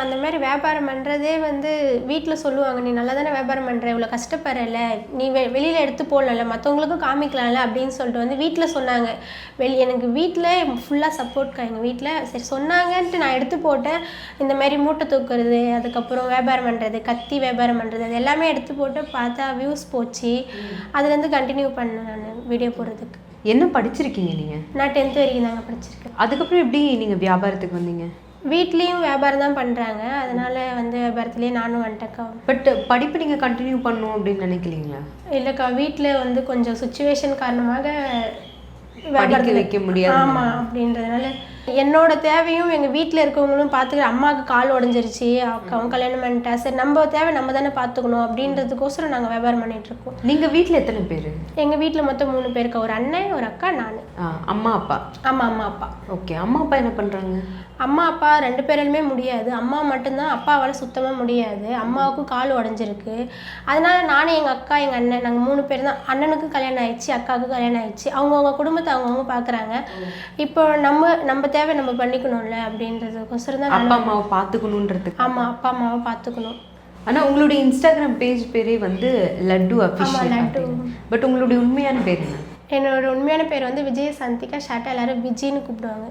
அந்த மாதிரி வியாபாரம் பண்ணுறதே வந்து வீட்டில் சொல்லுவாங்க நீ நல்லா தானே வியாபாரம் பண்ணுற இவ்வளோ கஷ்டப்படுறல நீ வெ வெளியில் எடுத்து போடலாம்ல. மற்றவங்களுக்கும் காமிக்கலாம்ல அப்படின்னு சொல்லிட்டு வந்து வீட்டில் சொன்னாங்க. வெளி எனக்கு வீட்டில் ஃபுல்லாக சப்போர்ட்க்கா எங்கள் வீட்டில் சரி சொன்னாங்கன்ட்டு நான் எடுத்து போட்டேன். இந்த மாதிரி மூட்டை தூக்குறது அதுக்கப்புறம் வியாபாரம் பண்ணுறது கத்தி வியாபாரம் பண்ணுறது அது எல்லாமே எடுத்து போட்டு பார்த்தா வியூஸ் போச்சு. அதுலேருந்து கண்டினியூ பண்ணேன் நான் வீடியோ போடுறதுக்கு. என்ன படிச்சிருக்கீங்க நீங்க? நான் டென்த்து வரைக்கும் தாங்க படிச்சிருக்கேன். அதுக்கப்புறம் எப்படி நீங்க வியாபாரத்துக்கு வந்தீங்க? வீட்லேயும் வியாபாரம் தான் பண்ணுறாங்க அதனால வந்து வியாபாரத்துலேயே நானும் வந்துட்டேன்க்கா பட் படிப்பு நீங்க கண்டினியூ பண்ணணும் அப்படின்னு நினைக்கலீங்களா? இல்லைக்கா வீட்டில் வந்து கொஞ்சம் சுச்சுவேஷன் காரணமாக படிக்க வைக்க முடியாது. ஆமா அப்படின்றதுனால என்னோட தேவையும் எங்க வீட்டில் இருக்கவங்களும் பார்த்துக்கிற அம்மாவுக்கு கால் உடஞ்சிருச்சு. அக்காவும் கல்யாணம் பண்ணிட்டா சரி நம்ம தேவை நம்ம தானே பார்த்துக்கணும் அப்படின்றதுக்கோசரம் நாங்கள் வியாபாரம் பண்ணிட்டு இருக்கோம். நீங்க வீட்ல எத்தனை பேரு? எங்க வீட்டில் மொத்தம் மூணு பேருக்கு ஒரு அண்ணன் ஒரு அக்கா நான். அம்மா அப்பா? ஆமா அம்மா அப்பா. ஓகே அம்மா அப்பா என்ன பண்றாங்க? அம்மா அப்பா ரெண்டு பேராலுமே முடியாது. அம்மா மட்டும்தான் அப்பாவால் சுத்தமாக முடியாது. அம்மாவுக்கும் கால் உடஞ்சிருக்கு. அதனால நானும் எங்கள் அக்கா எங்கள் அண்ணன் நாங்கள் மூணு பேர் தான். அண்ணனுக்கு கல்யாணம் ஆயிடுச்சு அக்காவுக்கு கல்யாணம் ஆயிடுச்சு. அவங்கவுங்க குடும்பத்தை அவங்கவுங்க பார்க்குறாங்க இப்போ நம்ம நம்ம தேவை நம்ம பண்ணிக்கணும்ல அப்படின்றதுக்கோசரம் தான் அப்பா அம்மாவை பாத்துக்கணுன்றதுக்கு ஆமாம் அப்பா அம்மாவை பார்த்துக்கணும். ஆனா உங்களுடைய இன்ஸ்டாகிராம் பேஜ் பேரே வந்து லட்டு அபிஷேக் லட்டு. பட் உங்களுடைய உண்மையான பேர் என்ன? என்னோட உண்மையான பேர் வந்து விஜய சந்திகா ஷார்ட்டாக எல்லாரும் விஜின்னு கூப்பிடுவாங்க.